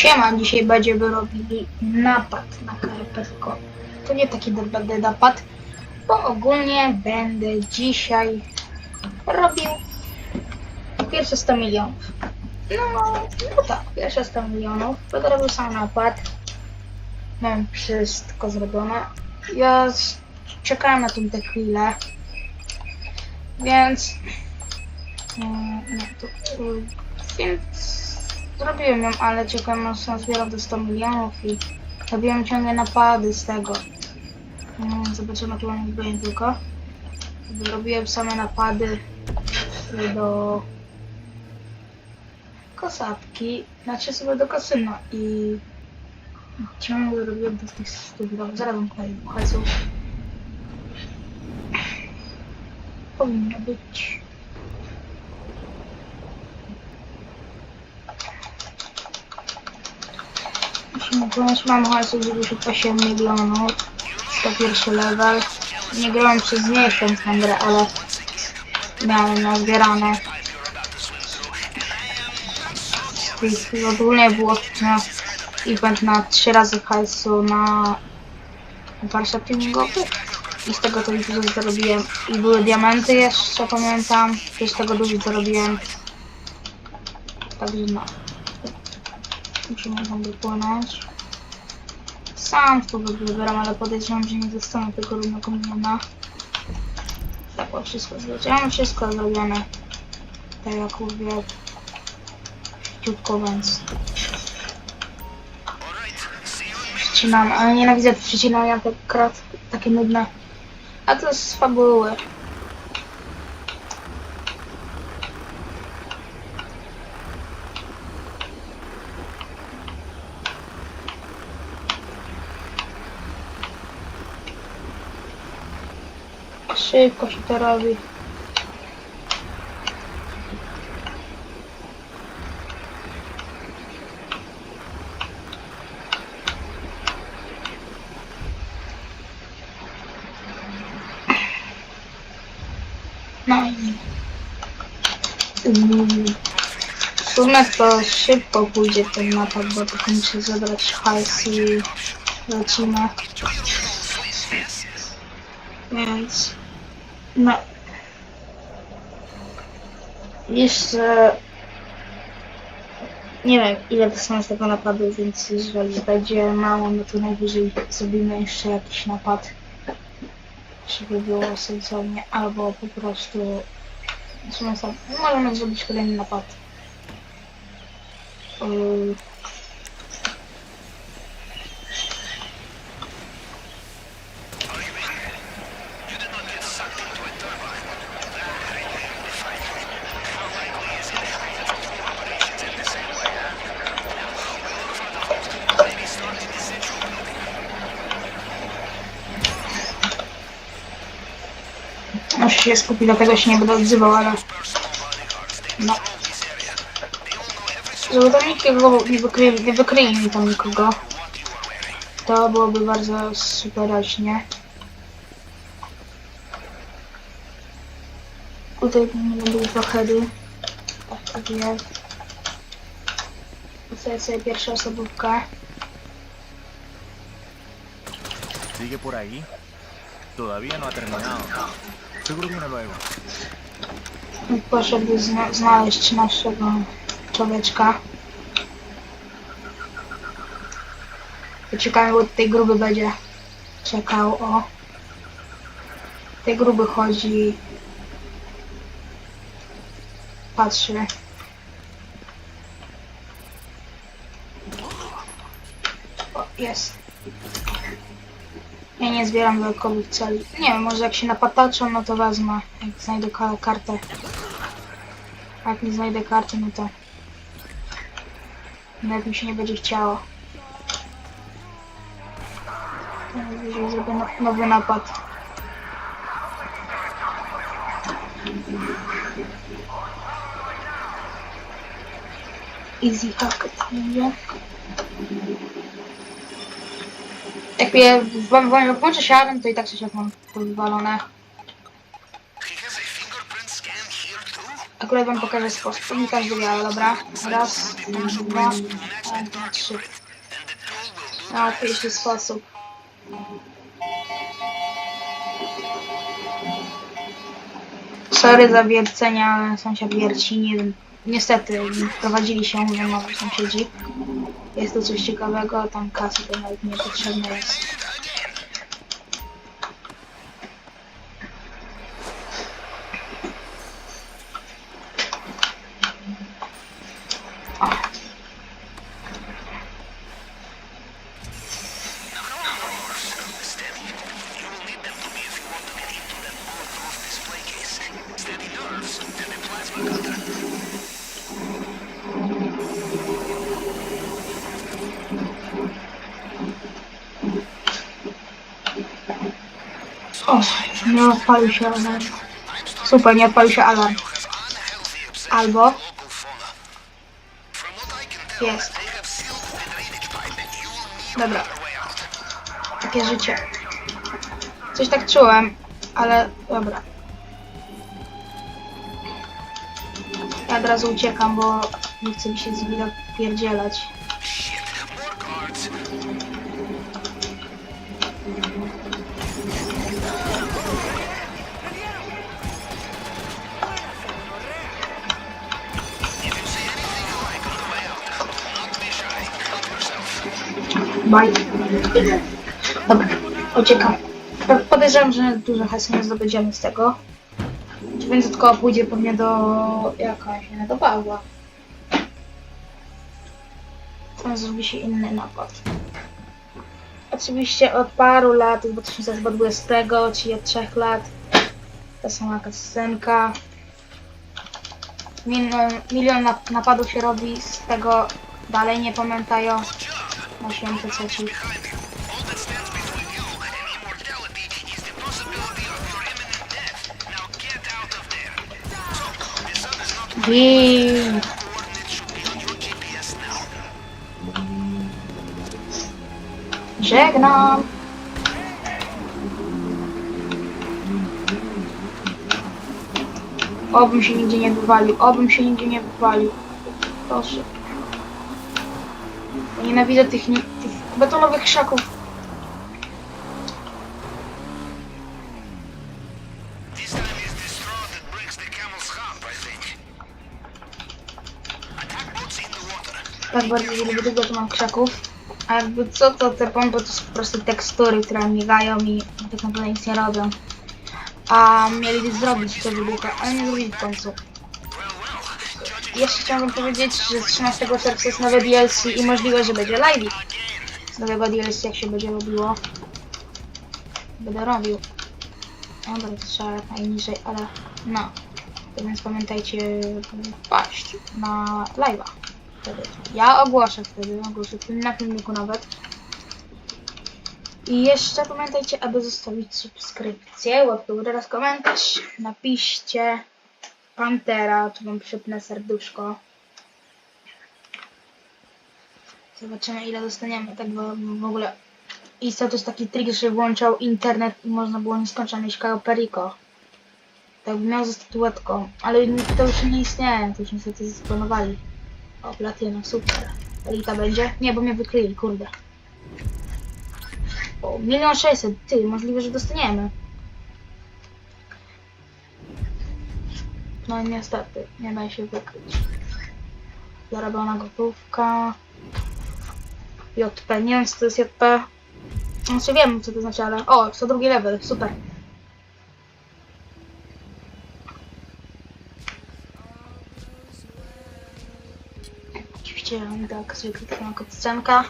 Siema, dzisiaj będziemy robili napad na karpetko. To nie taki będę napad, bo ogólnie będę dzisiaj robił pierwsze 100 milionów. No, no tak, pierwsze 100 milionów. Będę robił sam napad. Mam wszystko zrobione. Ja czekałem na tą tę chwilę. Więc... No, to, y, więc zrobiłem ją, ale czekam aż się zbiera do 100 milionów i robiłem ciągle napady z tego. Mm, Zobaczymy, tu mam byłem tylko. Robiłem same napady do kosatki, znaczy sobie do kasyna i ciągle robiłem do tych stów, zaraz wam hajsów. Powinno być. Musimy wziąć, mam hajsu 98 milionów. 101 level. Nie grałem przez miesiąc na grę, ale miałem nazbierane. I ogólnie było na event na 3 razy hajsu na warsztat tuningowy. I z tego to dużo zarobiłem. I były diamenty jeszcze, pamiętam. Z tego dużo zarobiłem. Także no. Musimy tam wypłynąć. Sam to wybieram, ale podejrzewam, że nie dostanę tego równego miliona. Tak, o, wszystko mam wszystko zrobione. Tak jak mówię. Szybciutko, więc... Przycinam, ale nienawidzę przycinania tak krat, takie nudne. A to z fabuły. Szybko się to robi. No W sumie to szybko pójdzie ten napad, bo tylko muszę zebrać hajs i lecimy. Więc... No. Jeszcze... Nie wiem ile dostanę z tego napadu, więc jeżeli będzie mało, no to najwyżej zrobimy jeszcze jakiś napad. Żeby było sensownie, albo po prostu... Możemy zrobić kolejny napad. Yy, Muszę się skupić, dlatego się nie będę odzywał, ale... No. Żeby tam nikt nie wykryli, nie wykryli mi tam nikogo. To byłoby bardzo superaśnie. Tutaj będą dwa heady. Tak, tak jest. Ustawię sobie pierwszą osobówkę. Sigue por ahí. Todavía no ha terminado. Seguro viene luego. Poszedł zna znaleźć naszego człowieczka. Poczekamy, bo tej gruby będzie czekał, o. Tej gruby chodzi. Patrzy. O, jest. Ja nie zbieram dodatkowych celi. Nie wiem, może jak się napataczą, no to wezmę. Jak znajdę ka- kartę. A jak nie znajdę karty, no to... Nawet mi się nie będzie chciało. Najwyżej zrobię no- nowy napad. Easy hack. Jak mnie w- w- włączę siadem, to i tak coś jak mam wywalone. Akurat wam pokażę sposób. Nie każdy wie, ale dobra. Raz, dwa, e, trzy. Łatwiejszy sposób. Sorry za wiercenia, ale sąsiad wierci. Nie wiem. Niestety, prowadzili się mówią nowi sąsiedzi. Jest to coś ciekawego, tam kasy to nawet nie potrzebne jest. O, nie odpalił się alarm. Super, nie odpalił się alarm. Albo... Jest. Dobra. Takie życie. Coś tak czułem, ale dobra. Ja od razu uciekam, bo nie chcę mi się z pierdzielać. Bye. Dobra, uciekam. Po- Podejrzewam, że dużo hajsu nie zdobędziemy z tego. Więc tylko pójdzie pewnie do... jakaś, nie, do Pawła. Tam zrobi się inny napad. Oczywiście od paru lat, od 2020, czyli od 3 lat, ta sama kasenka. Milion, milion nap- napadów się robi, z tego dalej nie pamiętają. Na święty trzeci. Żegnam. Obym się nigdzie nie wywalił, obym się nigdzie nie wywalił. Proszę. Nienawidzę tych, tych betonowych krzaków. Tak bardzo lubię tego, że mam krzaków. A jakby co to te pompy to są po prostu tekstury, które migają i tak naprawdę nic nie robią. A mieli zrobić te wybuchy, ale nie zrobili w końcu. Jeszcze chciałbym powiedzieć, że 13 czerwca jest nowe DLC i możliwe, że będzie live z nowego DLC, jak się będzie robiło. Będę robił. No dobra, to trzeba najniżej, ale no. To więc pamiętajcie wpaść na live'a wtedy. Ja ogłoszę wtedy, ogłoszę na filmiku nawet. I jeszcze pamiętajcie, aby zostawić subskrypcję, łapkę w górę komentarz. Napiszcie Pantera, tu wam przypnę serduszko. Zobaczymy ile dostaniemy, tak w ogóle i to jest taki trik, że włączał internet i można było nieskończone mieć Perico. Tak miał ze statuetką, ale to już nie istnieje, to już niestety zaplanowali. O, platyna, super. Elita będzie? Nie, bo mnie wykryli, kurde. O, milion sześćset, ty, możliwe, że dostaniemy. No niestety, nie da się wykryć. Zarobiona gotówka. JP, nie wiem co to jest JP. Znaczy wiem co to znaczy, ale... O, co drugi level, super. Oczywiście tak, zwykle taka cutscenka.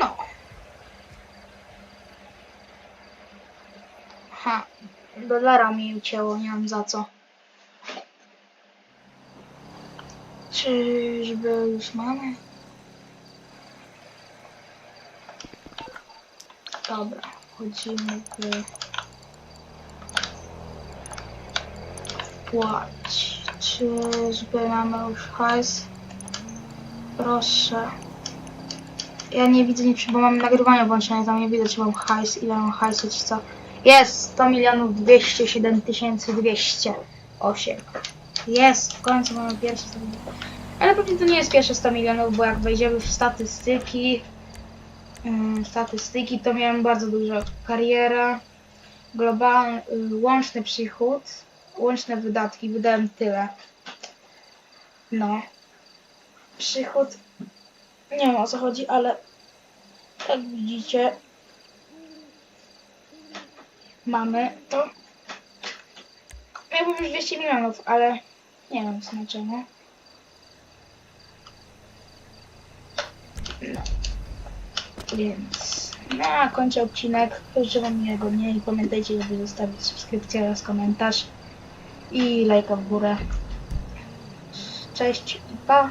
No. Ha, dolara mi ucięło, nie wiem za co. Czyżby już mamy? Dobra, wchodzimy w... Płać. Czyżby mamy już hajs? Proszę. Ja nie widzę nic, bo mam nagrywanie włączone, tam nie widzę, czy mam hajs, ile mam hajsu, czy co. Jest! 100 milionów 207 tysięcy 208. Jest! W końcu mamy pierwsze 100 milionów. Ale pewnie to nie jest pierwsze 100 milionów, bo jak wejdziemy w statystyki, ym, statystyki, to miałem bardzo dużo. Kariera, globalny, y, łączny przychód, łączne wydatki, wydałem tyle. No. Przychód, nie wiem o co chodzi, ale jak widzicie, mamy to. Miałbym już 200 milionów, ale nie wiem znaczenia. No. Więc na kończę odcinek. Życzę wam miłego dnia i pamiętajcie, żeby zostawić subskrypcję oraz komentarz i lajka w górę. Cześć i pa!